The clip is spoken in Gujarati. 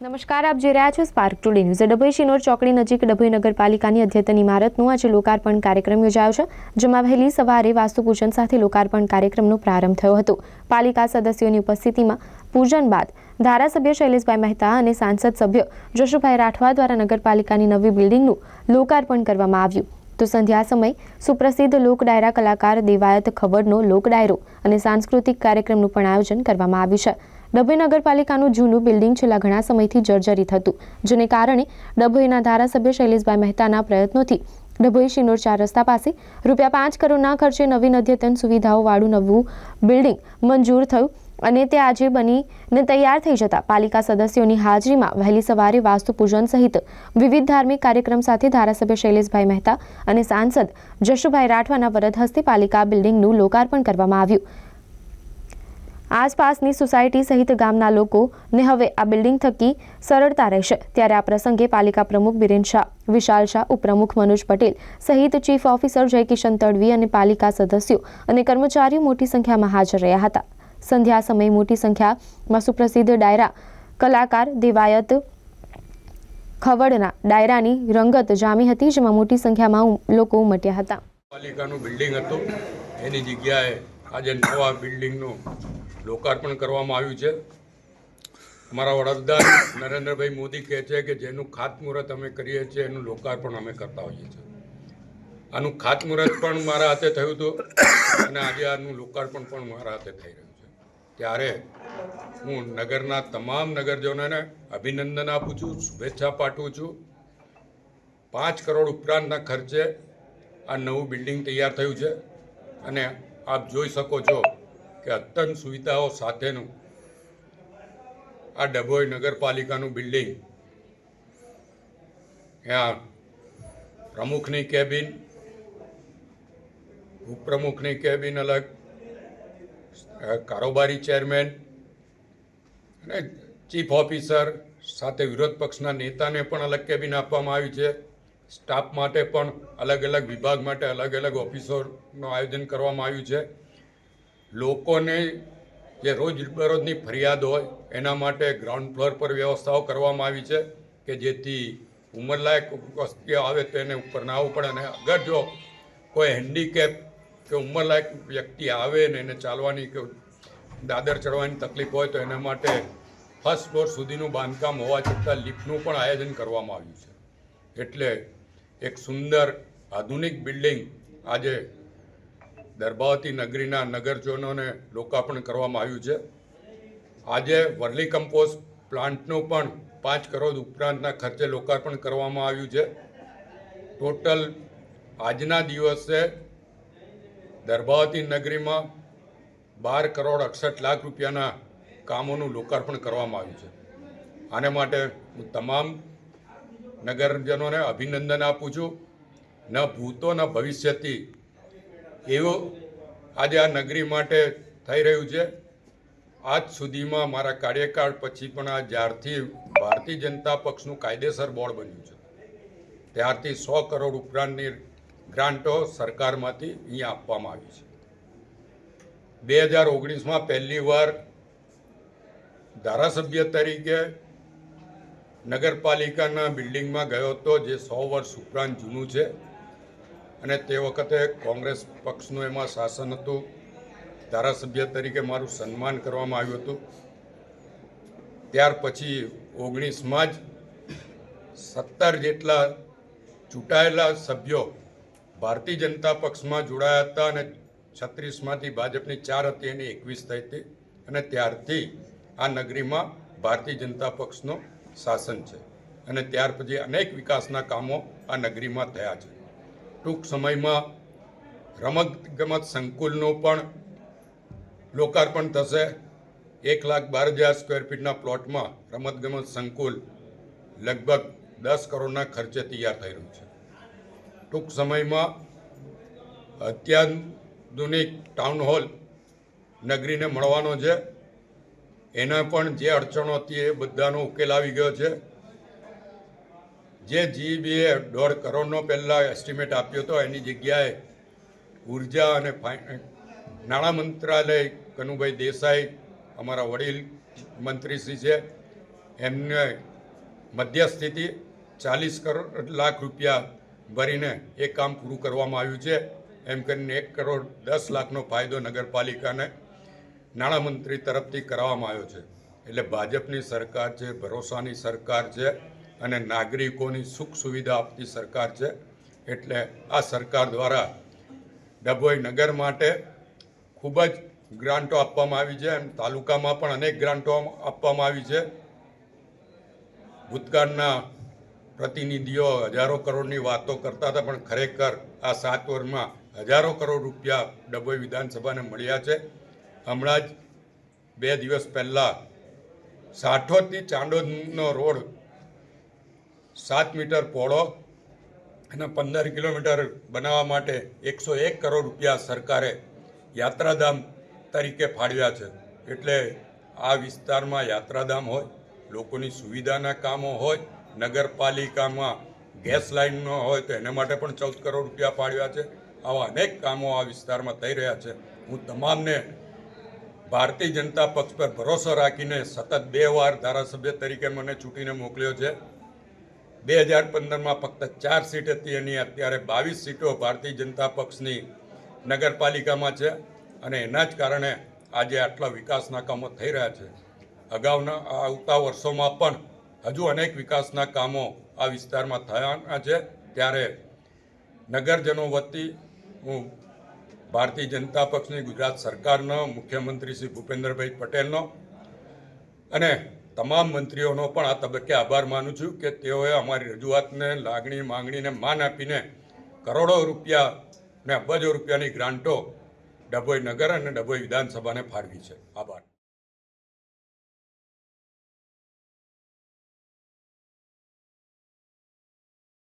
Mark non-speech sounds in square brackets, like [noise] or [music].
નમસ્કાર, આપ જોઈ રહ્યા છો Spark Today news Dabhoi, Shinor ચોકડી નજીક ડભોઈ નગરપાલિકાની અદ્યતન ઇમારતનું આજે લોકાર્પણ કાર્યક્રમ યોજાયો છે, જેમાં વહેલી સવારે વાસ્તુપૂજન સાથે લોકાર્પણ કાર્યક્રમનો પ્રારંભ થયો હતો. પાલિકા સદસ્યોની ઉપસ્થિતિમાં પૂજન બાદ ધારાસભ્ય શૈલેષભાઈ મહેતા અને સાંસદ સભ્ય જશુભાઈ રાઠવા દ્વારા નગરપાલિકાની નવી બિલ્ડિંગનું લોકાર્પણ કરવામાં આવ્યું. તો સંધ્યા સમય સુપ્રસિદ્ધ લોક ડાયરા કલાકાર દેવાયત ખબરનો લોક ડાયરો અને સાંસ્કૃતિક કાર્યક્રમનું પણ આયોજન કરવામાં આવ્યું છે. ડભોઈ નગરપાલિકાનું જૂનું બિલ્ડિંગ છેલ્લા ઘણા સમયથી જર્જરિત હતું, જેને કારણે ડભોઈના ધારાસભ્ય શૈલેષભાઈ મહેતાના પ્રયત્નોથી ડભોઈ શિનોર ચાર રસ્તા પાસે રૂપિયા પાંચ કરોડના ખર્ચે નવીન અદ્યતન સુવિધાઓવાળું નવું બિલ્ડિંગ મંજૂર થયું અને તે આજે બનીને તૈયાર થઈ જતા પાલિકા સદસ્યોની હાજરીમાં વહેલી સવારે વાસ્તુ પૂજન સહિત વિવિધ ધાર્મિક કાર્યક્રમ સાથે ધારાસભ્ય શૈલેષભાઈ મહેતા અને સાંસદ જશુભાઈ રાઠવાના વરદ હસ્તે પાલિકા બિલ્ડિંગનું લોકાર્પણ કરવામાં આવ્યું. આસપાસની સોસાયટી સહિત ગામના લોકોને હવે આ બિલ્ડિંગ થકી સરળતા રહેશે. ત્યારે આ પ્રસંગે પાલિકા પ્રમુખ બિરેન શાહ, વિશાલ શાહ ઉપપ્રમુખ મનોજ પટેલ સહિત ચીફ ઓફિસર જયકિશન તડવી અને પાલિકા સદસ્યો અને કર્મચારીઓ મોટી સંખ્યામાં હાજર રહ્યા હતા. સંધ્યા સમયે મોટી સંખ્યામાં સુપ્રસિદ્ધ ડાયરા કલાકાર દેવાયત ખવડના ડાયરાની રંગત જામી હતી, જેમાં મોટી સંખ્યામાં લોકો ઉમટ્યા હતા. પાલિકાનું બિલ્ડિંગ હતું. એની જગ્યાએ આજે નવા બિલ્ડિંગનું લોકાર્પણ કરવામાં આવ્યું છે. અમારા વડાપ્રધાન [coughs] નરેન્દ્રભાઈ મોદી કહે છે કે જેનું ખાતમુહૂર્ત અમે કરીએ છીએ, એનું લોકાર્પણ અમે કરતા હોઈએ છીએ. આનું ખાતમુહૂર્ત પણ મારા હાથે થયું હતું અને આજે આનું લોકાર્પણ પણ મારા હાથે થઈ રહ્યું છે. ત્યારે હું નગરના તમામ નગરજનોને અભિનંદન આપું છું, શુભેચ્છા પાઠવું છું. પાંચ કરોડ ઉપરાંતના ખર્ચે આ નવું બિલ્ડિંગ તૈયાર થયું છે અને આપ જોઈ શકો છો કે અત્યંત સુવિધાઓ સાથેનું આ ડભોઈ નગરપાલિકાનું બિલ્ડિંગ. ત્યાં પ્રમુખની કેબિન, ઉપપ્રમુખની કેબિન અલગ કારોબારી ચેરમેન અને ચીફ ઓફિસર સાથે વિરોધ પક્ષના નેતાને પણ અલગ કેબિન આપવામાં આવી છે. સ્ટાફ માટે પણ અલગ અલગ વિભાગ માટે અલગ અલગ ઓફિસરનું આયોજન કરવામાં આવ્યું છે. લોકોને જે રોજબરોજની ફરિયાદ હોય, એના માટે ગ્રાઉન્ડ ફ્લોર પર વ્યવસ્થાઓ કરવામાં આવી છે કે જેથી ઉંમરલાયક વસ્તીઓ આવે તો એને ઉપર ના આવવું પડે. અને અગર જો કોઈ હેન્ડીકેપ કે ઉંમરલાયક વ્યક્તિ આવે ને એને ચાલવાની કે દાદર ચડવાની તકલીફ હોય તો એના માટે ફર્સ્ટ ફ્લોર સુધીનું બાંધકામ હોવા છતાં લિફ્ટનું પણ આયોજન કરવામાં આવ્યું છે. એટલે એક સુંદર આધુનિક બિલ્ડિંગ આજે દર્ભાવતી નગરીના નગરજનોને લોકાર્પણ કરવામાં આવ્યું છે. આજે વર્લી કમ્પોઝ પ્લાન્ટનું પણ પાંચ કરોડ ઉપરાંતના ખર્ચે લોકાર્પણ કરવામાં આવ્યું છે. ટોટલ આજના દિવસે દરબાવતી નગરીમાં બાર કરોડ અડસઠ લાખ રૂપિયાના કામોનું લોકાર્પણ કરવામાં આવ્યું છે. આને માટે હું તમામ નગરજનોને અભિનંદન આપું છું. ન ભૂતો, ન ભવિષ્યથી એવું આજે આ નગરી માટે થઈ રહ્યું છે. આજ સુધીમાં મારા કાર્યકાળ પછી પણ આ જ્યારથી ભારતીય જનતા પક્ષનું કાયદેસર બોર્ડ બન્યું છે. ત્યારથી સો કરોડ ઉપરાંતની ગ્રાન્ટો સરકારમાંથી અહીંયા આપવામાં આવી છે. બે હજાર ઓગણીસમાં પહેલીવાર ધારાસભ્ય તરીકે નગરપાલિકાના બિલ્ડિંગમાં ગયો હતો, જે સો વર્ષ ઉપરાંત જૂનું છે. અને તે વખતે કોંગ્રેસ પક્ષનું એમાં શાસન હતું. ધારાસભ્ય તરીકે મારું સન્માન કરવામાં આવ્યું હતું. ત્યાર પછી ઓગણીસમાં જ સત્તર જેટલા ચૂંટાયેલા સભ્યો ભારતીય જનતા પક્ષમાં જોડાયા હતા અને છત્રીસમાંથી ભાજપની ચાર હતી એની એકવીસ થઈ હતી. અને ત્યારથી આ નગરીમાં ભારતીય જનતા પક્ષનું શાસન છે. અને ત્યાર પછી અનેક વિકાસના કામો આ નગરીમાં થયા છે. ટૂંક સમયમાં રમત ગમત સંકુલનું પણ લોકાર્પણ થશે. એક લાખ બાર હજાર સ્ક્વેર ફીટના પ્લોટમાં રમતગમત સંકુલ લગભગ દસ કરોડના ખર્ચે તૈયાર થઈ રહ્યું છે. ટૂંક સમયમાં અત્યાધુનિક ટાઉન હોલ નગરીને મળવાનો છે. એના પણ જે અડચણો હતી એ બધાનો ઉકેલ આવી ગયો છે. જે જીબીએ દોઢ કરોડનો પહેલાં એસ્ટિમેટ આપ્યો હતો, એની જગ્યાએ ઊર્જા અને નાણાં મંત્રાલય કનુભાઈ દેસાઈ, અમારા વડીલ મંત્રીશ્રી છે, એમને મધ્યસ્થિતિ ચાલીસ કરોડ લાખ રૂપિયા ભરીને એ કામ પૂરું કરવામાં આવ્યું છે. એમ કરીને એક કરોડ દસ લાખનો ફાયદો નગરપાલિકાને નાણામંત્રી તરફથી કરાવવામાં આવ્યો છે. એટલે ભાજપની સરકાર છે, ભરોસાની સરકાર છે અને નાગરિકોની સુખ સુવિધા આપતી સરકાર છે. એટલે આ સરકાર દ્વારા ડભોઈ નગર માટે ખૂબ જ ગ્રાન્ટો આપવામાં આવી છે એમ તાલુકામાં પણ અનેક ગ્રાન્ટો આપવામાં આવી છે. ભૂતકાળના પ્રતિનિધિઓ હજારો કરોડની વાતો કરતા હતા, પણ ખરેખર આ સાત વર્ષમાં હજારો કરોડ રૂપિયા ડભોઈ વિધાનસભાને મળ્યા છે. હમણાં જ બે દિવસ પહેલાં સાઠોથી ચાંડોદનો રોડ સાત મીટર પહોળો અને પંદર કિલોમીટર બનાવવા માટે એકસો એક કરોડ રૂપિયા સરકારે યાત્રાધામ તરીકે ફાળવ્યા છે. એટલે આ વિસ્તારમાં યાત્રાધામ હોય, લોકોની સુવિધાના કામો હોય, નગરપાલિકામાં ગેસ લાઇનનો હોય તો એના માટે પણ ચૌદ કરોડ રૂપિયા ફાળવ્યા છે. આવા અનેક કામો આ વિસ્તારમાં થઈ રહ્યા છે. હું તમામને ભારતીય જનતા પક્ષ પર ભરોસો રાખીને સતત બે વાર ધારાસભ્ય તરીકે મને ચૂંટીને મોકલ્યો છે. બે હજાર પંદરમાં ફક્ત ચાર સીટ હતી એની અત્યારે બાવીસ સીટો ભારતીય જનતા પક્ષની નગરપાલિકામાં છે અને એના જ કારણે આજે આટલા વિકાસના કામો થઈ રહ્યા છે. અગાઉના આવતા વર્ષોમાં પણ હજુ અનેક વિકાસના કામો આ વિસ્તારમાં થવાના છે. ત્યારે નગરજનો વતી હું ભારતીય જનતા પક્ષની ગુજરાત સરકારનો મુખ્યમંત્રી શ્રી ભૂપેન્દ્રભાઈ પટેલનો અને તમામ મંત્રીઓનો પણ આ તબક્કે આભાર માનું છું કે તેઓએ અમારી રજૂઆતને, લાગણી, માંગણીને માન આપીને કરોડો રૂપિયા ને અબજો રૂપિયાની ગ્રાન્ટો ડભોઈ નગર અને ડભોઈ વિધાનસભાને ફાળવી છે. આભાર.